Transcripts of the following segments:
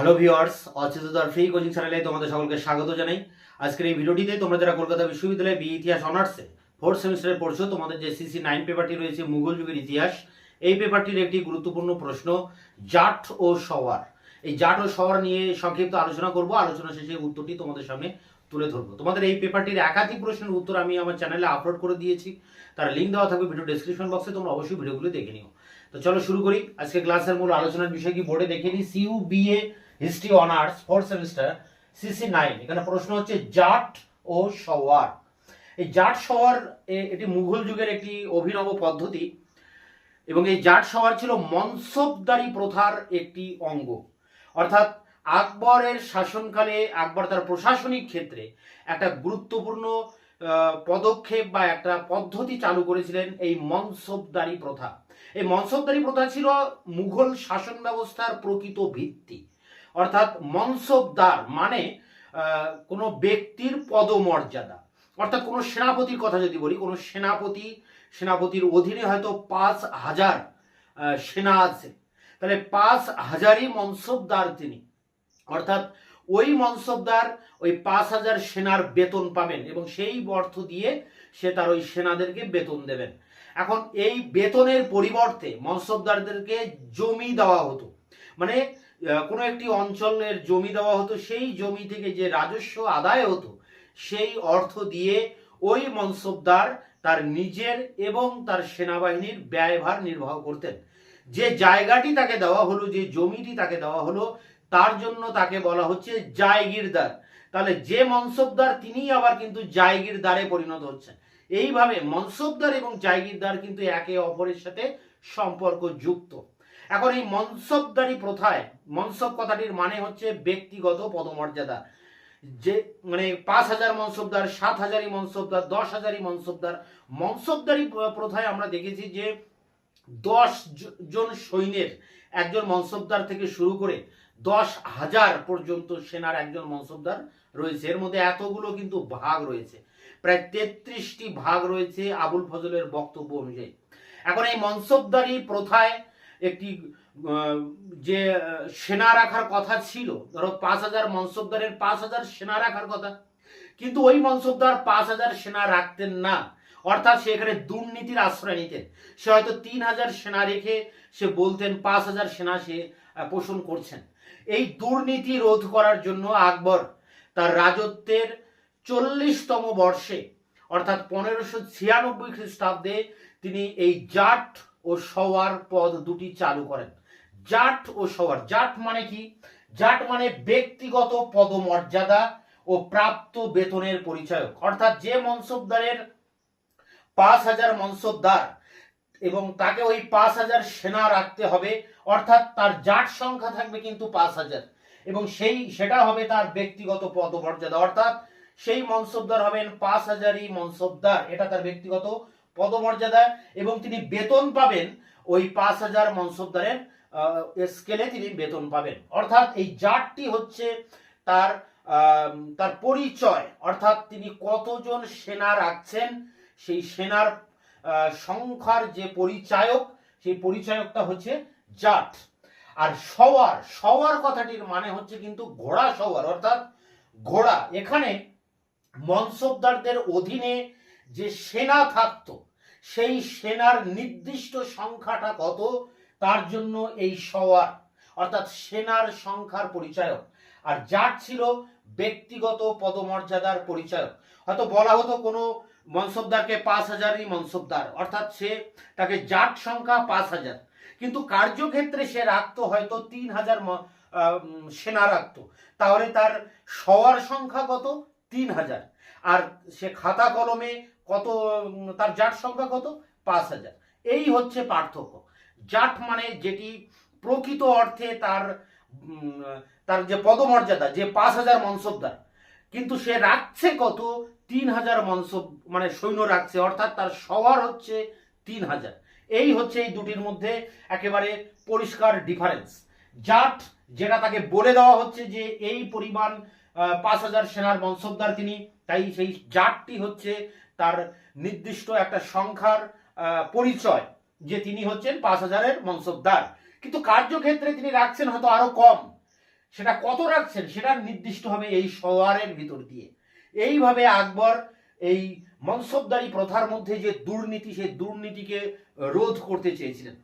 Hello viewers অচেততার free coaching চ্যানেলে তোমাদের সকলকে স্বাগত জানাই। আজকের এই ভিডিওটিতে তোমরা যারা কলকাতা বিশ্ববিদ্যালয়ে বি ইতিহাস অনার্সে ফোর্থ সেমিস্টারে পড়ছো, তোমাদের যে সিসি নাইন পেপারটি রয়েছে, মুঘল যুগের ইতিহাস, এই পেপারটির একটি গুরুত্বপূর্ণ প্রশ্ন, জাট ও সওয়ার। এই জাট ও সওয়ার নিয়ে সংক্ষিপ্ত আলোচনা করব, আলোচনা শেষে উত্তরটি তোমাদের সামনে তুলে ধরবো। তোমাদের এই পেপারটির একাধিক প্রশ্নের উত্তর আমি আমার চ্যানেলে আপলোড করে দিয়েছি, তার লিঙ্ক দেওয়া থাকবে ভিডিও ডেসক্রিপশন বক্সে তোমরা অবশ্যই ভিডিওগুলো দেখে নিও। তো চলো শুরু করি। আজকে ক্লাসের মূল আলোচনার বিষয় কি? বোর্ডে দেখে নিই। CU BA history honours fourth semester CC nine এখানে প্রশ্ন হচ্ছে জাট ও সওয়ার। এই জাট সওয়ার এটি মুঘল যুগের একটি অভিনব পদ্ধতি। এবং এই জাট সওয়ার ছিল মনসবদারি প্রথার একটি অঙ্গ। অর্থাৎ আকবরের শাসনকালে, আকবর তার প্রশাসনিক ক্ষেত্রে একটা গুরুত্বপূর্ণ পদক্ষেপ বা একটা পদ্ধতি চালু করেছিলেন এই মনসবদারি প্রথা। এই মনসবদারি প্রথা ছিল মুঘল শাসন ব্যবস্থার প্রকৃত ভিত্তি। অর্থাৎ মনসবদার মানে কোনো ব্যক্তির পদমর্যাদা। অর্থাৎ কোনো সেনাপতির কথা যদি বলি, কোনো সেনাপতি, সেনাপতির অধীনে হয়তো পাঁচ হাজার সেনা আছে। তাহলে পাঁচ হাজারই মনসবদার তিনি। অর্থাৎ ওই মনসবদার ওই পাঁচ হাজার সেনার বেতন পাবেন এবং সেই অর্থ দিয়ে সে তার ওই সেনাদেরকে বেতন দেবেন। এখন এই বেতনের পরিবর্তে মনসবদারদেরকে জমি দেওয়া হতো। মানে কোনো একটি অঞ্চলের জমি দেওয়া হতো, সেই জমি থেকে যে রাজস্ব আদায় হতো, সেই অর্থ দিয়ে ওই মনসবদার তার নিজের এবং তার সেনাবাহিনীর ব্যয়ভার নির্বাহ করতেন। যে জায়গাটি তাকে দেওয়া হলো, যে জমিটি তাকে দেওয়া হলো, তার জন্য তাকে বলা হচ্ছে জায়গিরদার। তাহলে যে মনসবদার তিনি আবার কিন্তু জায়গিরদারে পরিণত হচ্ছেন। এইভাবে মনসবদার এবং জায়গিরদার কিন্তু একে অপরের সাথে সম্পর্ক যুক্ত এখন এই মনসবদারি প্রথায়, মনসব কথাটির মানে হচ্ছে ব্যক্তিগত পদমর্যাদা। যে মানে পাঁচ হাজার মনসবদার, সাত হাজারই মনসবদার, দশ হাজারই মনসবদার, মনসবদারি প্র- প্রথায় আমরা দেখেছি যে দশ জন সৈন্যের একজন মনসবদার থেকে শুরু করে দশ হাজার পর্যন্ত সেনার একজন মনসবদার রয়েছে। এর মধ্যে এতগুলো কিন্তু ভাগ রয়েছে। প্রায় তেত্রিশটি ভাগ রয়েছে আবুল ফজলের বক্তব্য অনুযায়ী। এখন এই মনসবদারি প্রথায় একটি যে সেনা রাখার কথা ছিল, ধরো পাঁচ হাজার মনসবদারের পাঁচ হাজার সেনা রাখার কথা, কিন্তু ওই মনসবদার পাঁচ হাজার সেনা রাখতেন না। অর্থাৎ সে এখানে দুর্নীতির আশ্রয় নিতেন। সে হয়তো তিন হাজার সেনা রেখে সে বলতেন, পাঁচ হাজার সেনা সে পোষণ করছেন। এই দুর্নীতি রোধ করার জন্য আকবর তার রাজত্বের চল্লিশতম বর্ষে, অর্থাৎ পনেরোশো ছিয়ানব্বই খ্রিস্টাব্দে, তিনি এই জাট ও সওয়ার পদ দুটি চালু করেন। জাট ও সওয়ার। জাট মানে কি? জাট মানে ব্যক্তিগত পদমর্যাদা ও প্রাপ্ত বেতনের পরিচয়ক। অর্থাৎ যে মনসবদারের পাঁচ হাজার মনসবদার এবং তাকে ওই পাঁচ হাজার সেনা রাখতে হবে, অর্থাৎ তার জাট সংখ্যা থাকবে কিন্তু পাঁচ হাজার। এবং সেই, সেটা হবে তার ব্যক্তিগত পদমর্যাদা। অর্থাৎ সেই মনসবদার হবেন পাঁচ হাজারই মনসবদার এটা তার ব্যক্তিগত পদমর্যাদা এবং তিনি বেতন পাবেন ওই পাঁচ হাজার মনসবদারের স্কেলে তিনি বেতন পাবেন। অর্থাৎ এই জাটটি হচ্ছে তার তার পরিচয়। অর্থাৎ তিনি কতজন সেনা রাখছেন, সেই সেনার সংখ্যার যে পরিচায়ক, সেই পরিচায়কটা হচ্ছে জাট আর সওয়ার সওয়ার কথাটির মানে হচ্ছে কিন্তু ঘোড়া সওয়ার। অর্থাৎ ঘোড়া। এখানে মনসবদারদের অধীনে যে সেনা থাকতো সেই সেনার নির্দিষ্ট সংখ্যাটা কত? তার জন্য এই সওয়ার, অর্থাৎ সেনার সংখ্যার পরিচায়ক। আর জাট ছিল ব্যক্তিগত পদমর্যাদার পরিচায়ক। হয়তো বলা হতো কোনো মনসবদারকে পাঁচ হাজারই মনসবদার অর্থাৎ সে তাকে জাট সংখ্যা পাঁচ হাজার। কিন্তু কার্যক্ষেত্রে সে রাখতো হয়তো তিন হাজার সেনা রাখতো। তাহলে তার সওয়ার সংখ্যা কত? তিন হাজার। আর সে খাতা কলমে কত তার জাট সংখ্যা কত? পাঁচ হাজার। এই হচ্ছে পার্থক্য। জাট মানে যেটি প্রকৃত অর্থে তার তার যে পদমর্যাদা, যে পাঁচ হাজার মনসবদার। কিন্তু সে রাখছে কত? তিন হাজার মনসব মানে সৈন্য রাখছে, অর্থাৎ তার সবার হচ্ছে তিন হাজার। এই হচ্ছে এই দুটির মধ্যে একেবারে পরিষ্কার ডিফারেন্স জাট যেটা তাকে বলে দেওয়া হচ্ছে যে এই পরিমাণ পাঁচ হাজার সেনার মনসবদার তিনি তাই সেই জাটটি হচ্ছে তার নির্দিষ্ট একটা সংখ্যার পরিচয় যে তিনি হচ্ছেন পাঁচ হাজারের মনসবদার। কিন্তু কার্যক্ষেত্রে তিনি রাখছেন হয়তো আরও কম। সেটা কত রাখছেন? সেটা নির্দিষ্ট হবে এই সওয়ারের ভিতর দিয়ে। এইভাবে আকবর এই মনসবদারি প্রথার মধ্যে যে দুর্নীতি, সেই দুর্নীতিকে রোধ করতে চেয়েছিলেন।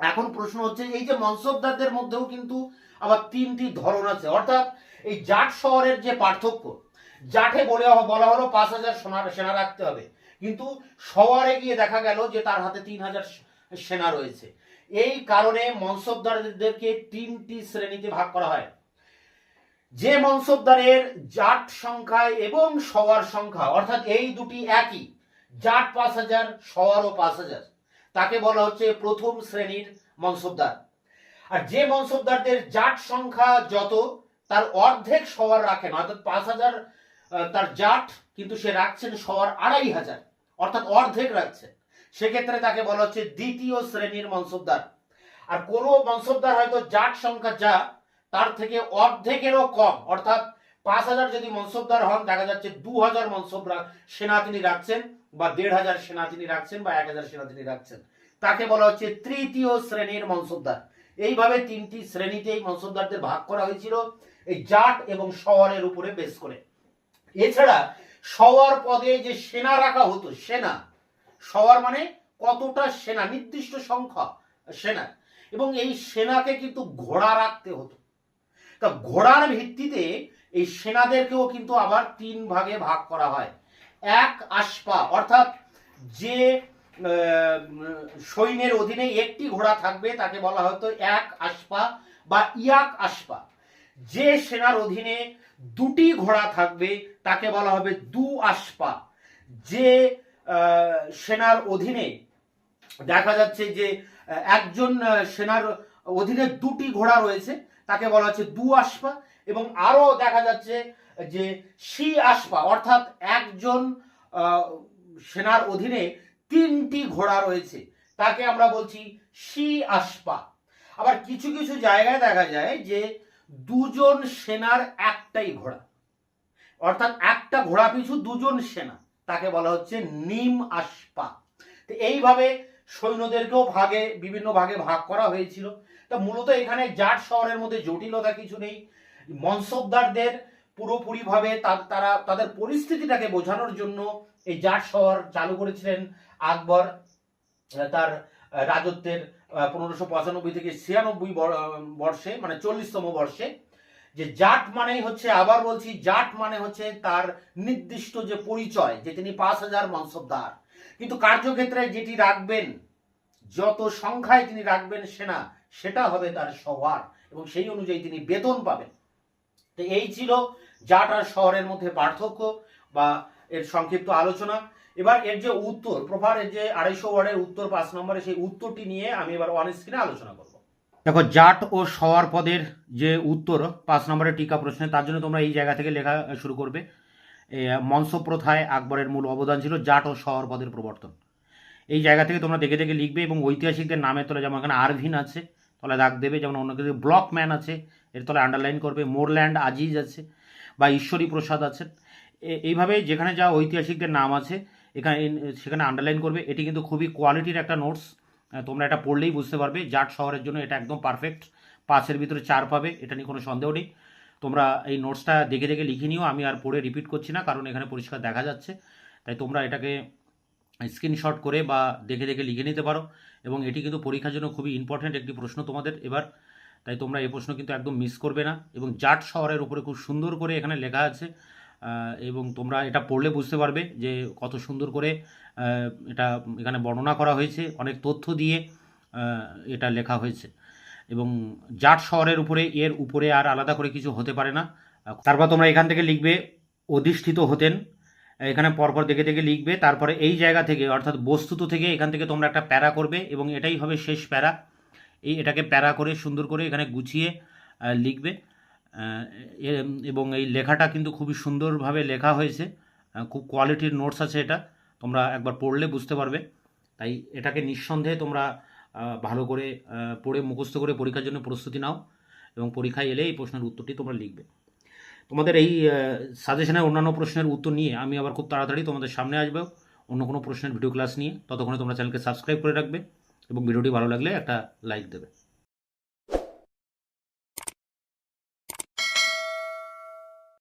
এখন প্রশ্ন হচ্ছে, এই যে মনসবদারদের মধ্যেও কিন্তু আবার তিনটি ধরন আছে। অর্থাৎ এই জাট শহরের যে পার্থক্য জাটে বলে বলা হলো পাঁচ হাজার সোনা সেনা রাখতে হবে। কিন্তু শহরে গিয়ে দেখা গেল যে তার হাতে তিন হাজার সেনা রয়েছে। এই কারণে মনসবদারদেরকে তিনটি শ্রেণীতে ভাগ করা হয়। যে মনসবদারের জাট সংখ্যা এবং সওয়ার সংখ্যা, অর্থাৎ এই দুটি একই, জাট পাঁচ হাজার সওয়ারও পাঁচ হাজার, তাকে বলা হচ্ছে প্রথম শ্রেণির মনসবদার আর যে মনসবদারদের জাট সংখ্যা যত, তার অর্ধেক সওয়ার রাখেন, অর্থাৎ পাঁচ হাজার তার জাট কিন্তু সে রাখছেন সওয়ার আড়াই হাজার, অর্থাৎ অর্ধেক রাখছেন সেক্ষেত্রে তাকে বলা হচ্ছে দ্বিতীয় শ্রেণির মনসবদার। আর কোন মনসবদার হয়তো জাট সংখ্যা যা, তার থেকে অর্ধেকেরও কম, অর্থাৎ পাঁচ হাজার যদি মনসবদার হন, দেখা যাচ্ছে দু হাজার মনসবরা সেনা তিনি রাখছেন বা দেড় হাজার সেনা তিনি রাখছেন বা এক হাজার সেনা তিনি রাখছেন। তাকে বলা হচ্ছে তৃতীয় শ্রেণির মনসবদার। এইভাবে তিনটি শ্রেণীতে এই মনসবদারদের ভাগ করা হয়েছিল, এই জাট এবং শহরের উপরে বেশ করে। এছাড়া সওয়ার পদে যে সেনা রাখা হতো, সেনা, সওয়ার মানে কতটা সেনা? নির্দিষ্ট সংখ্যা সেনা। এবং এই সেনাকে কিন্তু ঘোড়া রাখতে হতো। তা ঘোড়ার ভিত্তিতে এই সেনাদেরকেও কিন্তু আবার তিন ভাগে ভাগ করা হয়। এক আশপা, অর্থাৎ যে সৈন্যের অধীনে একটি ঘোড়া থাকবে, তাকে বলা হতো এক আশপা বা ইয়াক আশপা। যে সেনার অধীনে দুটি ঘোড়া থাকবে, তাকে বলা হবে দু আশপা। যে সেনার অধীনে, দেখা যাচ্ছে যে একজন সেনার অধীনে দুটি ঘোড়া রয়েছে, তাকে বলা হচ্ছে দু আশপা এবং আরও দেখা যাচ্ছে যে, সি আশপা, অর্থাৎ একজন সেনার অধীনে তিনটি ঘোড়া রয়েছে, তাকে আমরা বলছি সি আশপা। আবার কিছু কিছু জায়গায় দেখা যায় যে দুজন সেনার একটাই ঘোড়া। অর্থাৎ একটা ঘোড়া পিছু দুজন সেনা, তাকে বলা হচ্ছে নিম আশপা। তো এইভাবে সৈন্যদেরকেও ভাগে, বিভিন্ন ভাগে ভাগ করা হয়েছিল। তা মূলত এখানে জাট শহরের মধ্যে জটিলতা কিছু নেই। মনসবদারদের পুরোপুরিভাবে তারা, তাদের পরিস্থিতিটাকে বোঝানোর জন্য এই জাট শহর চালু করেছিলেন আকবর, তার রাজত্বের পনেরোশো পঁচানব্বই থেকে ছিয়ানব্বই বর্ষে মানে চল্লিশতম বর্ষে, যে জাট মানেই হচ্ছে, আবার বলছি, জাট মানে হচ্ছে তার নির্দিষ্ট যে পরিচয়, যে তিনি পাঁচ হাজার মনসবদার কিন্তু কার্যক্ষেত্রে যেটি রাখবেন, যত সংখ্যায় তিনি রাখবেন সেনা, সেটা হবে তার সবার এবং সেই অনুযায়ী তিনি বেতন পাবেন। তো এই ছিল জাট আর শহরের মধ্যে পার্থক্য বা এর সংক্ষিপ্ত আলোচনা। এবার এর যে উত্তর প্রভার এর যে আড়াইশো ওয়ার্ডের উত্তর পাঁচ নম্বরে সেই উত্তরটি নিয়ে আমি এবার অন স্ক্রিনে আলোচনা করব। দেখো জাট ও সওয়ার পদের যে উত্তর পাঁচ নম্বরের টিকা প্রশ্নে তার জন্য তোমরা এই জায়গা থেকে লেখা শুরু করবে। এ, মনসব প্রথায় আকবরের মূল অবদান ছিল জাট ও সওয়ার পদের প্রবর্তন। এই জায়গা থেকে তোমরা দেখে দেখে লিখবে এবং ঐতিহাসিকদের নামের তোলা যেমন এখানে আরভিন আছে তলে দাগ দেবে যেমন অন্য কিছু ব্লক ম্যান আছে এর তলে আন্ডারলাইন করবে মোরল্যান্ড আজিজ আছে বা ঈশ্বরী প্রসাদ আছেন। এ- এইভাবে যেখানে যা ঐতিহাসিকদের নাম আছে এখানে, সেখানে আন্ডারলাইন করবে। এটি কিন্তু খুবই কোয়ালিটির একটা নোটস তোমরা এটা পড়লেই বুঝতে পারবে জাট শহরের জন্য এটা একদম পারফেক্ট পাঁচের ভিতরে চার পাবে, এটা নিয়ে কোনো সন্দেহ নেই। তোমরা এই নোটসটা দেখে দেখে লিখে নিও, আমি আর পড়ে রিপিট করছি না, কারণ এখানে পরিষ্কার দেখা যাচ্ছে। তাই তোমরা এটাকে স্ক্রিনশট করে বা দেখে দেখে লিখে নিতে পারো। এবং এটি কিন্তু পরীক্ষার জন্য খুবই ইম্পর্ট্যান্ট একটি প্রশ্ন তোমাদের এবার। তাই তোমরা এই প্রশ্ন কিন্তু একদম মিস করবে না। এবং জাট শহরের উপরে খুব সুন্দর করে এখানে লেখা আছে এবং তোমরা এটা পড়লে বুঝতে পারবে যে কত সুন্দর করে এটা এখানে বর্ণনা করা হয়েছে, অনেক তথ্য দিয়ে এটা লেখা হয়েছে। এবং জাট শহরের উপরে, এর উপরে আর আলাদা করে কিছু হতে পারে না। তারপর তোমরা এখান থেকে লিখবে, অধিষ্ঠিত হতেন। এখানে পরপর দেখে দেখে লিখবে, তারপরে এই জায়গা থেকে, অর্থাৎ বস্তুত থেকে, এখান থেকে তোমরা একটা প্যারা করবে এবং এটাই হবে শেষ প্যারা। এই এটাকে প্যারা করে, সুন্দর করে এখানে গুছিয়ে লিখবে। এবং এই লেখাটা কিন্তু খুবই সুন্দরভাবে লেখা হয়েছে। খুব কোয়ালিটির নোটস আছে এটা। তোমরা একবার পড়লে বুঝতে পারবে। তাই এটাকে নিঃসন্দেহে তোমরা ভালো করে পড়ে, মুখস্থ করে পরীক্ষার জন্য প্রস্তুতি নাও এবং পরীক্ষায় এলে এই প্রশ্নের উত্তরটি তোমরা লিখবে। তোমাদের এই সাজেশনের অন্যান্য প্রশ্নের উত্তর নিয়ে আমি আবার খুব তাড়াতাড়ি তোমাদের সামনে আসব অন্য কোনো প্রশ্নের ভিডিও ক্লাস নিয়ে। ততক্ষণে তোমরা চ্যানেলকে সাবস্ক্রাইব করে রাখবে এবং ভিডিওটি ভালো লাগলে একটা লাইক দেবে।